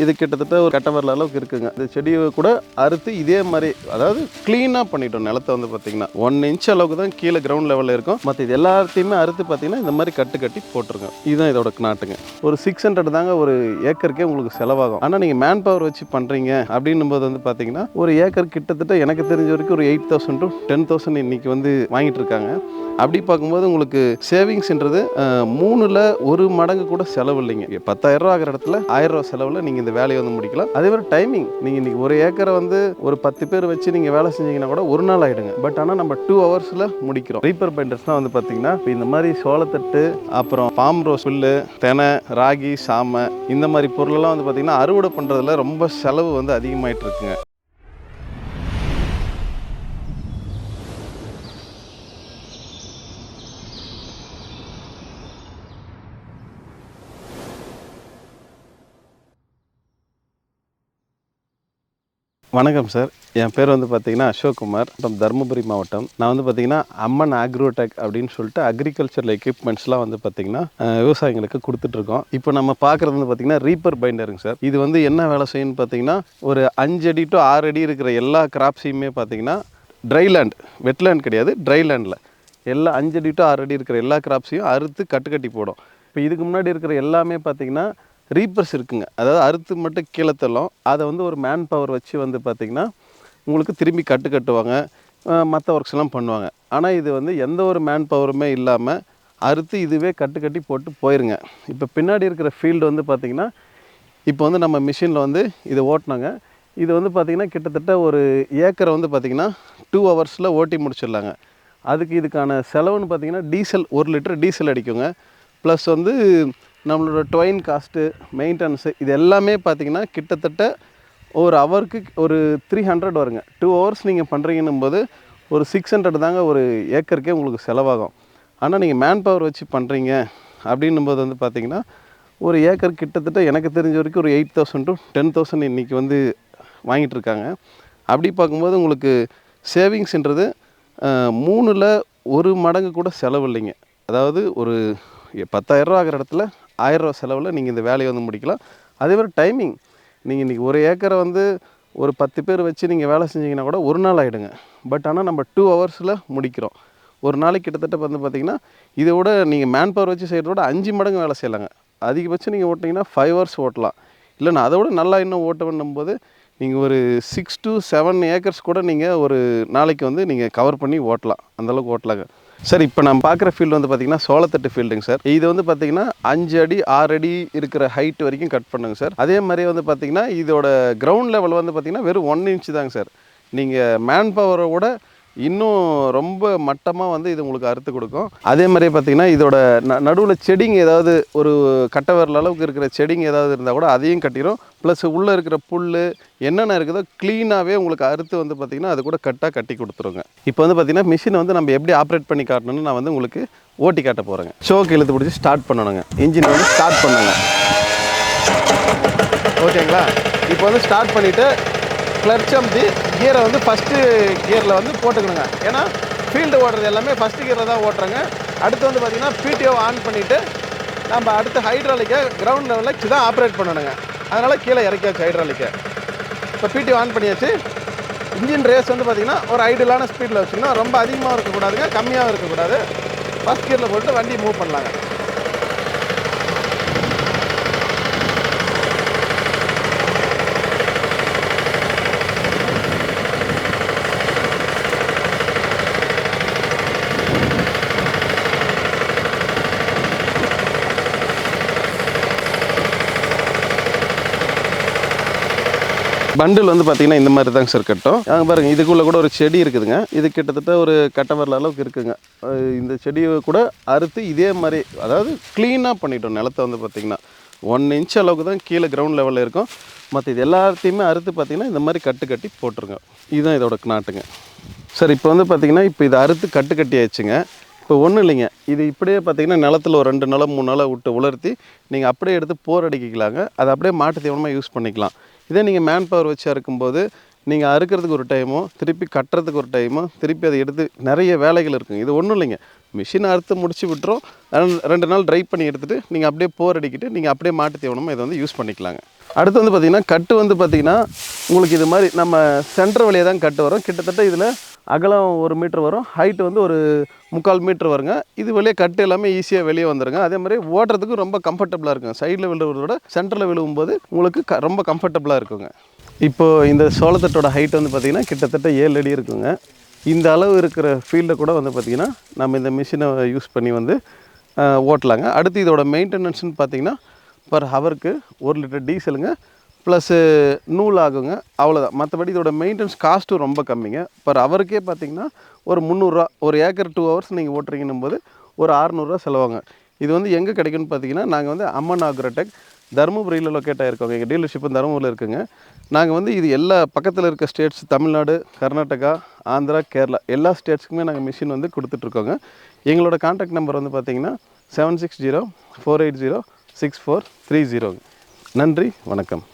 இது கிட்டத்தட்ட ஒரு கட்டவரல அளவுக்கு இருக்குங்க. இந்த செடியை கூட அறுத்து இதே மாதிரி அதாவது க்ளீனாக பண்ணிட்டோம் நிலத்தை வந்து பார்த்தீங்கன்னா ஒன் இன்ச் அளவுக்கு தான் கீழே கிரவுண்ட் லெவலில் இருக்கும். மற்ற இது எல்லாத்தையுமே அறுத்து பார்த்தீங்கன்னா இந்த மாதிரி கட்டு கட்டி போட்டுருங்க. இதுதான் இதோட நாட்டுங்க. ஒரு சிக்ஸ் ஹண்ட்ரட் தாங்க ஒரு ஏக்கருக்கே உங்களுக்கு செலவாகும். ஆனால் நீங்கள் மேன் பவர் வச்சு பண்ணுறீங்க அப்படின்னும் போது வந்து பார்த்தீங்கன்னா ஒரு ஏக்கர் கிட்டத்தட்ட எனக்கு தெரிஞ்ச வரைக்கும் ஒரு eight thousand to ten thousand இன்னைக்கு வந்து வாங்கிட்டு இருக்காங்க. அப்படி பார்க்கும்போது உங்களுக்கு சேவிங்ஸ்ன்றது மூணில் மூணுல ஒரு மடங்கு கூட செலவு இல்லைங்க. பத்தாயிரம் ரூபா ஆகிற இடத்துல ஆயிரம் ரூபா செலவில் நீங்கள் இந்த வேலையை வந்து முடிக்கலாம். அதே மாதிரி டைமிங் நீங்கள் இன்னைக்கு ஒரு ஏக்கரை வந்து ஒரு பத்து பேர் வச்சு நீங்கள் வேலை செஞ்சீங்கன்னா கூட ஒரு நாள் ஆகிடுங்க பட் ஆனால் நம்ம டூ ஹவர்ஸில் முடிக்கிறோம். ரீப்பர் பெயிண்டர்ஸ்லாம் வந்து பார்த்தீங்கன்னா இப்போ இந்த மாதிரி சோளத்தட்டு அப்புறம் பாம் ரோஸ் புல்லு தெனை ராகி சாமை இந்த மாதிரி பொருளெல்லாம் வந்து பார்த்தீங்கன்னா அறுவடை பண்ணுறதுல ரொம்ப செலவு வந்து அதிகமாயிட்டு இருக்குங்க. வணக்கம் சார். என் பேர் வந்து பார்த்தீங்கன்னா அசோக்குமார் from தருமபுரி மாவட்டம். நான் வந்து பார்த்தீங்கன்னா அம்மன் ஆக்ரோடெக் அப்படின்னு சொல்லிட்டு அக்ரிகல்ச்சரல் எக்யூப்மெண்ட்ஸ்லாம் வந்து பார்த்தீங்கன்னா விவசாயிங்களுக்கு கொடுத்துட்ருக்கோம். இப்போ நம்ம பார்க்குறது வந்து பார்த்தீங்கன்னா ரீப்பர் பைண்டருங்க சார். இது வந்து என்ன வேலை செய்யும்னு பார்த்தீங்கன்னா ஒரு அஞ்சு அடி டு ஆறு அடி இருக்கிற எல்லா கிராப்ஸையுமே பார்த்தீங்கன்னா ட்ரைலேண்ட் வெட்லேண்ட் கிடையாது ட்ரைலேண்டில் எல்லா அஞ்சு அடி டு ஆறு அடி இருக்கிற எல்லா கிராப்ஸையும் அறுத்து கட்டுக்கட்டி போடும். இப்போ இதுக்கு முன்னாடி இருக்கிற எல்லாமே பார்த்தீங்கன்னா ரீப்பர்ஸ் இருக்குங்க. அதாவது அறுத்து மட்டும் கீழே தள்ளும். அதை வந்து ஒரு மேன் பவர் வச்சு வந்து பார்த்திங்கன்னா உங்களுக்கு திரும்பி கட்டு கட்டுவாங்க. மற்ற ஒர்க்ஸ் எல்லாம் பண்ணுவாங்க. ஆனால் இது வந்து எந்த ஒரு மேன் பவருமே இல்லாமல் அறுத்து இதுவே கட்டு கட்டி போட்டு போயிருங்க. இப்போ பின்னாடி இருக்கிற ஃபீல்டு வந்து பார்த்திங்கன்னா இப்போ வந்து நம்ம மிஷினில் வந்து இதை ஓட்டினாங்க. இது வந்து பார்த்திங்கன்னா கிட்டத்தட்ட ஒரு ஏக்கரை வந்து பார்த்திங்கன்னா டூ ஹவர்ஸில் ஓட்டி முடிச்சிடலாங்க. அதுக்கு இதுக்கான செலவுன்னு பார்த்திங்கன்னா டீசல் ஒரு லிட்டர் டீசல் அடிக்குங்க. ப்ளஸ் வந்து நம்மளோட டொயின் காஸ்ட்டு மெயின்டெனன்ஸு இது எல்லாமே பார்த்திங்கன்னா கிட்டத்தட்ட ஒரு ஹவருக்கு ஒரு த்ரீ ஹண்ட்ரட் வருங்க. டூ ஹவர்ஸ் நீங்கள் பண்ணுறீங்கன்னும் போது ஒரு சிக்ஸ் ஹண்ட்ரட் தாங்க ஒரு ஏக்கருக்கே உங்களுக்கு செலவாகும். ஆனால் நீங்கள் மேன் பவர் வச்சு பண்ணுறீங்க அப்படின்னும் போது வந்து பார்த்திங்கன்னா ஒரு ஏக்கர் கிட்டத்தட்ட எனக்கு தெரிஞ்ச வரைக்கும் ஒரு eight thousand to ten thousand இன்றைக்கி வந்து வாங்கிட்டுருக்காங்க அப்படி பார்க்கும்போது உங்களுக்கு சேவிங்ஸ்ன்றது மூணில் ஒரு மடங்கு கூட செலவு இல்லைங்க. அதாவது ஒரு பத்தாயிரரூவா ஆகிற இடத்துல ஆயிரரூவா செலவில் நீங்கள் இந்த வேலையை வந்து முடிக்கலாம். அதே மாதிரி டைமிங் நீங்கள் இன்றைக்கி ஒரு ஏக்கரை வந்து ஒரு பத்து பேர் வச்சு நீங்கள் வேலை செஞ்சீங்கன்னா கூட ஒரு நாள் ஆகிடுங்க பட் ஆனால் நம்ம டூ ஹவர்ஸில் முடிக்கிறோம். ஒரு நாளைக்கு கிட்டத்தட்ட வந்து பார்த்திங்கன்னா இதை விட நீங்கள் மேன் பவர் வச்சு செய்கிறத விட அஞ்சு மடங்கு வேலை செய்யலாங்க. அதிகபட்சம் நீங்கள் ஓட்டிங்கன்னா ஃபைவ் ஹவர்ஸ் ஓட்டலாம். இல்லை நான் அதை விட நல்லா இன்னும் ஓட்ட பண்ணும்போது நீங்கள் ஒரு சிக்ஸ் டு செவன் ஏக்கர்ஸ் கூட நீங்கள் ஒரு நாளைக்கு வந்து நீங்கள் கவர் பண்ணி ஓட்டலாம். அந்தளவுக்கு ஓட்டலாங்க. சார் இப்போ நம்ம பார்க்குற ஃபீல்டு வந்து பார்த்தீங்கன்னா சோளத்தட்டு ஃபீல்டுங்க சார் இது வந்து பார்த்தீங்கன்னா அஞ்சு அடி ஆறு அடி இருக்கிற ஹைட் வரைக்கும் கட் பண்ணுங்க சார் அதே மாதிரி வந்து பார்த்தீங்கன்னா இதோட கிரவுண்ட் லெவல் வந்து பார்த்தீங்கன்னா வெறும் ஒன் இன்ச் தாங்க சார் நீங்கள் மேன் பவரை விட இன்னும் ரொம்ப மட்டமாக வந்து இது உங்களுக்கு அறுத்து கொடுக்கும். அதே மாதிரியே பார்த்தீங்கன்னா இதோட ந நடுவில் செடிங்க ஏதாவது ஒரு கட்டை விரல் அளவுக்கு இருக்கிற செடிங்க ஏதாவது இருந்தால் கூட அதையும் கட்டிடும் ப்ளஸ் உள்ளே இருக்கிற புல் என்னென்ன இருக்குதோ க்ளீனாகவே உங்களுக்கு அறுத்து வந்து பார்த்திங்கன்னா அது கூட கட்டாக கட்டி கொடுத்துருங்க. இப்போ வந்து பார்த்திங்கன்னா மிஷினை வந்து நம்ம எப்படி ஆப்ரேட் பண்ணி காட்டணும்னு நான் வந்து உங்களுக்கு ஓட்டி காட்ட போகிறேங்க ஷோக்கு இழுத்து பிடிச்சி ஸ்டார்ட் பண்ணணுங்க. இன்ஜின் வந்து ஸ்டார்ட் பண்ணுங்க. ஓகேங்களா? இப்போ வந்து ஸ்டார்ட் பண்ணிவிட்டு கிளர்ச் அமுத்தி கியரை வந்து ஃபஸ்ட்டு கியரில் வந்து போட்டுக்கணுங்க. ஏன்னா ஃபீல்டு ஓடுறது எல்லாமே ஃபஸ்ட்டு கியரில் தான் ஓட்டுறாங்க. அடுத்து வந்து பார்த்திங்கன்னா பிடிஓ ஆன் பண்ணிவிட்டு நம்ம அடுத்து ஹைட்ராலிக்கை கிரவுண்ட் லெவலில் தான் ஆப்ரேட் பண்ணணுங்க. அதனால் கீழே இறக்கியாச்சு ஹைட்ராலிக்கை இப்போ பிடிஓ ஆன் பண்ணியாச்சு. இன்ஜின் ரேஸ் வந்து பார்த்திங்கன்னா ஒரு ஐடியலான ஸ்பீடில் வச்சுக்கணும். ரொம்ப அதிகமாக இருக்கக்கூடாதுங்க கம்மியாகவும் இருக்கக்கூடாது. ஃபஸ்ட் கியரில் போட்டு வண்டி மூவ் பண்ணலாங்க. பண்டில் வந்து பார்த்தீங்கன்னா இந்த மாதிரி தாங்க சார் கட்டும். அங்கே பாருங்க இதுக்குள்ளே கூட ஒரு செடி இருக்குதுங்க. இது கிட்டத்தட்ட ஒரு கட்டை வரல அளவுக்கு இருக்குங்க. இந்த செடியை கூட அறுத்து இதே மாதிரி அதாவது க்ளீனாக பண்ணிட்டோம் நிலத்தை வந்து பார்த்திங்கன்னா ஒன் இன்ச் அளவுக்கு தான் கீழே கிரவுண்ட் லெவலில் இருக்கும். மற்ற இது எல்லாத்தையுமே அறுத்து பார்த்திங்கன்னா இந்த மாதிரி கட்டு கட்டி போட்டுருங்க. இதுதான் இதோட நாட்டுங்க. சார் இப்போ வந்து பார்த்திங்கன்னா இப்போ இதை அறுத்து கட்டு கட்டியாச்சுங்க இப்போ ஒன்றும் இல்லைங்க. இது இப்படியே பார்த்தீங்கன்னா நிலத்துல ஒரு ரெண்டு நிலம் மூணு நிலம் விட்டு உலர்த்தி நீங்கள் அப்படியே எடுத்து போர் அடிக்கிக்கலாங்க அதை அப்படியே மாட்டு தீவனமாக யூஸ் பண்ணிக்கலாம். இதே நீங்கள் மேன் பவர் வச்சு அறுக்கும்போது நீங்கள் அறுக்கிறதுக்கு ஒரு டைமோ திருப்பி கட்டுறதுக்கு ஒரு டைமோ திருப்பி அதை எடுத்து நிறைய வேலைகள் இருக்குங்க. இது ஒன்றும் இல்லைங்க. மிஷின் அறுத்து முடிச்சு விட்டுரும். ரெண்டு- ரெண்டு நாள் ட்ரை பண்ணி எடுத்துகிட்டு நீங்கள் அப்படியே போர் அடிக்கிட்டு நீங்கள் அப்படியே மாட்டு தீவனமாக இதை வந்து யூஸ் பண்ணிக்கலாங்க. அடுத்து வந்து பார்த்திங்கன்னா கட்டு வந்து பார்த்திங்கன்னா உங்களுக்கு இது மாதிரி நம்ம சென்டர் வழியாக தான் கட்டு வரும். கிட்டத்தட்ட இதில் அகலம் ஒரு மீட்ரு வரும் ஹைட்டு வந்து ஒரு முக்கால் மீட்ரு வருங்க. இது வெளியே கட்டு எல்லாமே ஈஸியாக வெளியே வந்துடுங்க அதே மாதிரி ஓட்டுறதுக்கு ரொம்ப கம்ஃபர்டபுளாக இருக்கும் சைடில் விழுவுறத சென்டரில் விழுவும்போது உங்களுக்கு க ரொம்ப கம்ஃபர்டபுளாக இருக்குங்க. இப்போது இந்த சோளத்தட்டோட ஹைட் வந்து பார்த்திங்கன்னா கிட்டத்தட்ட ஏழு அடி இருக்குங்க. இந்த அளவு இருக்கிற ஃபீல்டில் கூட வந்து பார்த்திங்கன்னா நம்ம இந்த மிஷினை யூஸ் பண்ணி வந்து ஓட்டலாங்க. அடுத்து இதோட மெயின்டெனன்ஸ்னு பார்த்திங்கன்னா பர் ஹவருக்கு ஒரு லிட்டர் டீசலுங்க ப்ளஸ்ஸு நூல் ஆகுங்க அவ்வளோதான் மற்றபடி இதோட மெயின்டெனன்ஸ் காஸ்ட்டும் ரொம்ப கம்மிங்க. பர் அவருக்கே பார்த்தீங்கன்னா ஒரு முந்நூறுரூவா ஒரு ஏக்கர் டூ ஹவர்ஸ் நீங்கள் ஓட்டுறீங்கன்னும் போது ஒரு அறநூறுவா செலவாங்க இது வந்து எங்கே கிடைக்குன்னு பார்த்தீங்கன்னா நாங்கள் வந்து அம்மன் ஆக்ரோடெக் தருமபுரியில் லொக்கேட் ஆகிருக்கோங்க எங்கள் டீலர்ஷிப்பும் தருமபுரியில் இருக்குங்க. நாங்கள் வந்து இது எல்லா பக்கத்தில் இருக்க ஸ்டேட்ஸ் தமிழ்நாடு கர்நாடகா ஆந்திரா கேரளா எல்லா ஸ்டேட்ஸ்க்குமே நாங்கள் மிஷின் வந்து கொடுத்துட்ருக்கோங்க. எங்களோட காண்டாக்ட் நம்பர் வந்து பார்த்தீங்கன்னா seven six zero four eight zero six four three ஜீரோங்க நன்றி வணக்கம்.